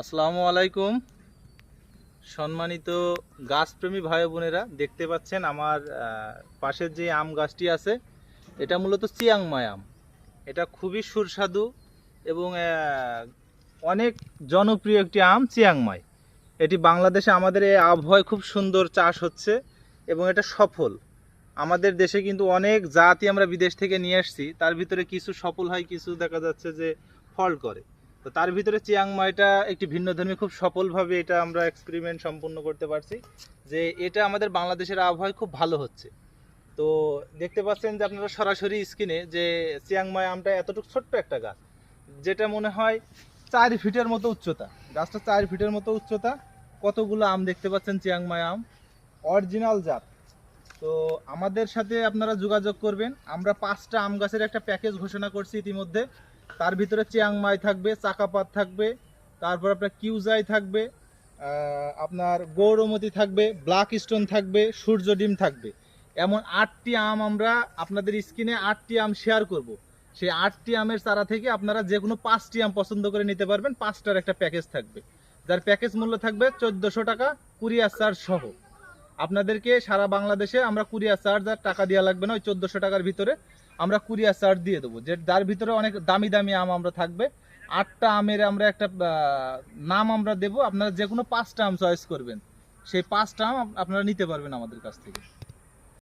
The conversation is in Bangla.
আসসালামু আলাইকুম। সম্মানিত গাছপ্রেমী ভাই বোনেরা, দেখতে পাচ্ছেন আমার পাশের যে আম গাছটি আছে, এটা মূলত চিয়াংমাই আম। এটা খুবই সুস্বাদু এবং অনেক জনপ্রিয় একটি আম চিয়াংমাই এটি বাংলাদেশে আমাদের এই আবহাওয়ায় খুব সুন্দর চাষ হচ্ছে এবং এটা সফল। আমাদের দেশে কিন্তু অনেক জাতি আমরা বিদেশ থেকে নিয়ে আসছি, তার ভিতরে কিছু সফল হয়, কিছু দেখা যাচ্ছে যে ফল করে। তো তার ভিতরে চিয়াংমাইটা একটি ভিন্ন ধর্মী, খুব সফলভাবে এটা আমরা এক্সপেরিমেন্ট সম্পূর্ণ করতে পারছি যে এটা আমাদের বাংলাদেশের আবহাওয়ায় খুব ভালো হচ্ছে। তো দেখতে পাচ্ছেন যে আপনারা সরাসরি স্ক্রিনে যে চিয়াংমাই আমটা এতটুকু ছোট্ট একটা গাছ, যেটা মনে হয় চার ফিটের মতো উচ্চতা, গাছটা চার ফিটের মতো উচ্চতা, কতগুলো আম দেখতে পাচ্ছেন চিয়াংমাই আম? অরিজিনাল জাত। তো আমাদের সাথে আপনারা যোগাযোগ করবেন, আমরা পাঁচটা আম গাছের একটা প্যাকেজ ঘোষণা করছি ইতিমধ্যে। তার ভিতরে চিয়াংমাই থাকবে, চাকাপাত থাকবে, তারপর আপনার কিউজাই থাকবে আপনার গৌরমতি থাকবে, ব্ল্যাক স্টোন থাকবে, সূর্য ডিম থাকবে। এমন আটটি আম আমরা আপনাদের স্ক্রিনে আটটি আম শেয়ার করব। সেই আটটি আমের চারা থেকে আপনারা যে কোনো পাঁচটি আম পছন্দ করে নিতে পারবেন, পাঁচটার একটা প্যাকেজ থাকবে। যার প্যাকেজ মূল্য থাকবে চোদ্দোশো টাকা, কুরিয়ার চার্জ সহ। আপনাদেরকে সারা বাংলাদেশে আমরা কুরিয়ার চার্জ আর টাকা দেওয়া লাগবে না, ওই চোদ্দোশো টাকার ভিতরে আমরা কুরিয়ার চার্জ দিয়ে দেবো। যে যার ভিতরে অনেক দামি দামি আম আমরা থাকবে, আটটা আমের আমরা একটা নাম আমরা দেবো, আপনারা যে কোনো পাঁচটা আম চয়েস করবেন। সেই পাঁচটা আম আপনারা নিতে পারবেন আমাদের কাছ থেকে।